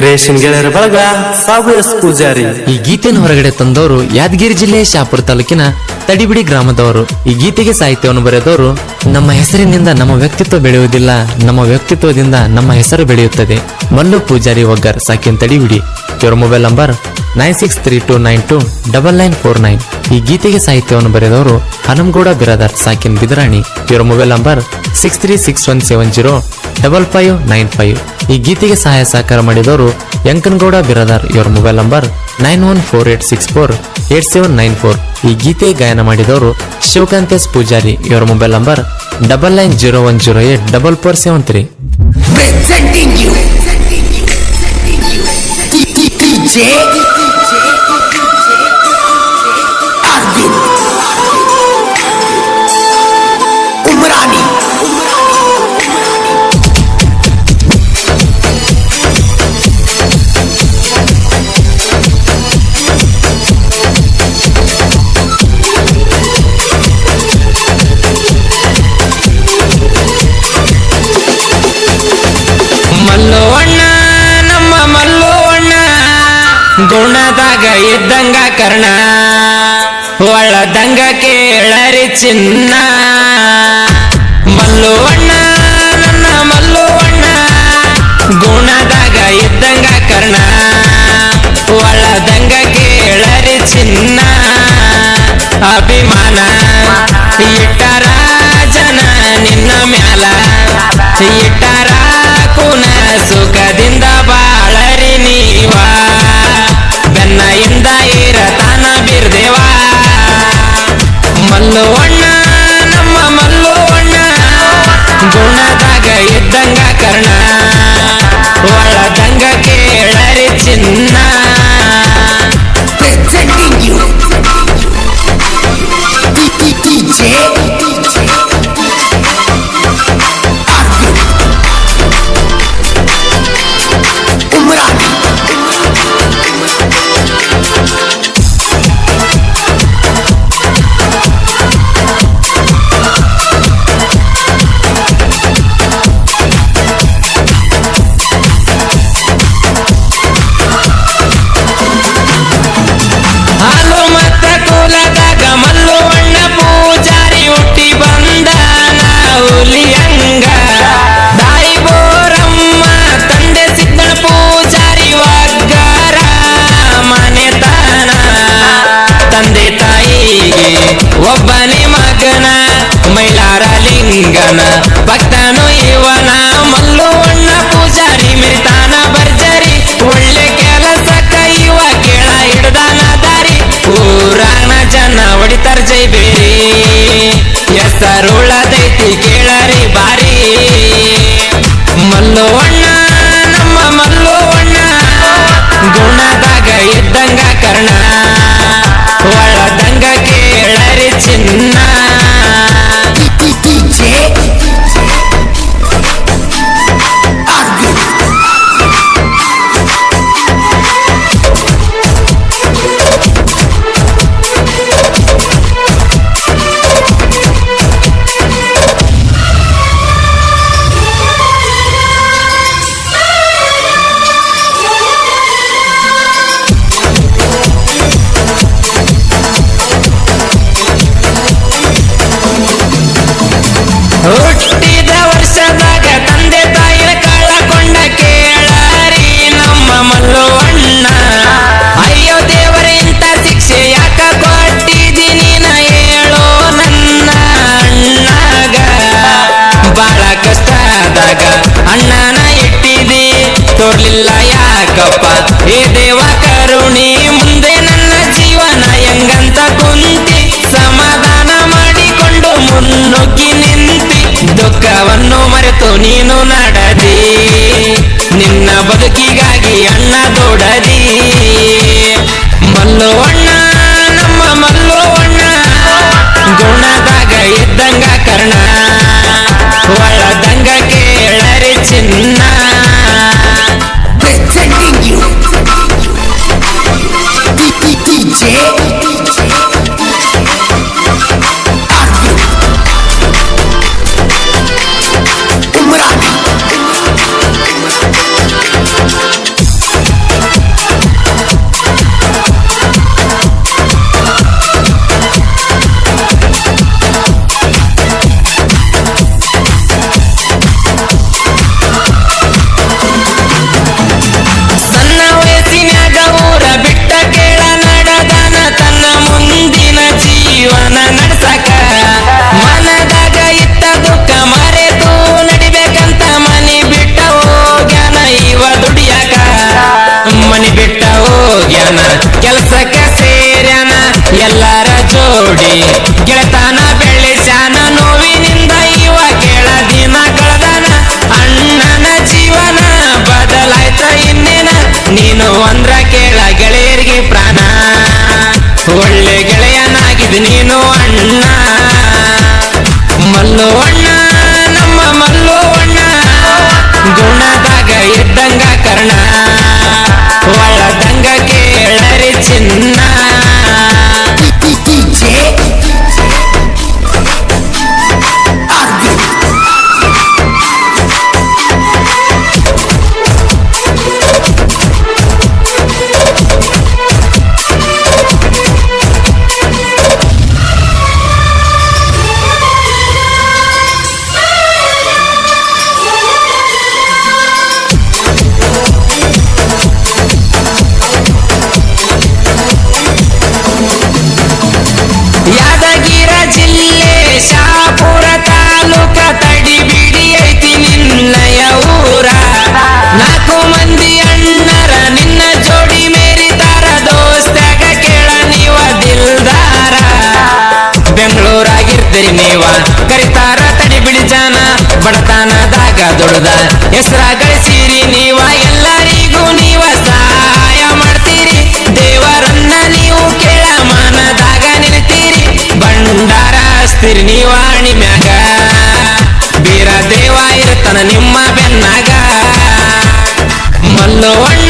Creation ಗೆಳೆಯರ ಬಳಗ ಪೂಜಾರಿ. ಈ ಗೀತೆಯನ್ನು ಹೊರಗಡೆ ತಂದವರು ಯಾದಗಿರಿ ಜಿಲ್ಲೆಯ ಶಾಪುರ ತಾಲೂಕಿನ ತಡಿಬಿಡಿ ಗ್ರಾಮದವರು. ಈ ಗೀತೆಗೆ ಸಾಹಿತ್ಯವನ್ನು ಬರೆದವರು ನಮ್ಮ ಹೆಸರಿನಿಂದ ನಮ್ಮ ವ್ಯಕ್ತಿತ್ವ ಬೆಳೆಯುವುದಿಲ್ಲ, ನಮ್ಮ ವ್ಯಕ್ತಿತ್ವದಿಂದ ನಮ್ಮ ಹೆಸರು ಬೆಳೆಯುತ್ತದೆ. ಮಲ್ಲು ಪೂಜಾರಿ ಒಗ್ಗರ್, ಸಾಕಿನ್ ತಡಿಬಿಡಿ. ಇವರ mobile number nine six three two nine two double nine four nine. ಈ ಗೀತೆಗೆ ಸಾಹಿತ್ಯವನ್ನು ಬರೆದವರು ಹನಮಗೌಡ ಬಿರಾದರ್ ಸಾಕಿನ್ ಬಿದರಾಣಿ. ಇವರ mobile number six three six one seven zero double five nine five. ಈ ಗೀತೆಗೆ ಸಹಾಯ ಸಹಕಾರ ಮಾಡಿದವರು ಯಂಕನಗೌಡ ಬಿರಾದಾರ್. ಇವರ mobile number nine one four eight six four eight seven nine four. ಈ ಗೀತೆ ಗಾಯನ ಮಾಡಿದವರು ಶಿವಕಾಂತೇಶ್ ಪೂಜಾರಿ. ಇವರ mobile number double nine zero one zero eight double four seven three. Presenting ಗುಣದಾಗ ಇದ್ದಂಗ ಕರ್ಣ ಒಳದಂಗ ಕೇಳರಿ ಚಿನ್ನ. ಮಲ್ಲು ಅಣ್ಣ ನಮ್ಮ ಮಲ್ಲು ಅಣ್ಣ ಮಲ್ಲವಣ್ಣ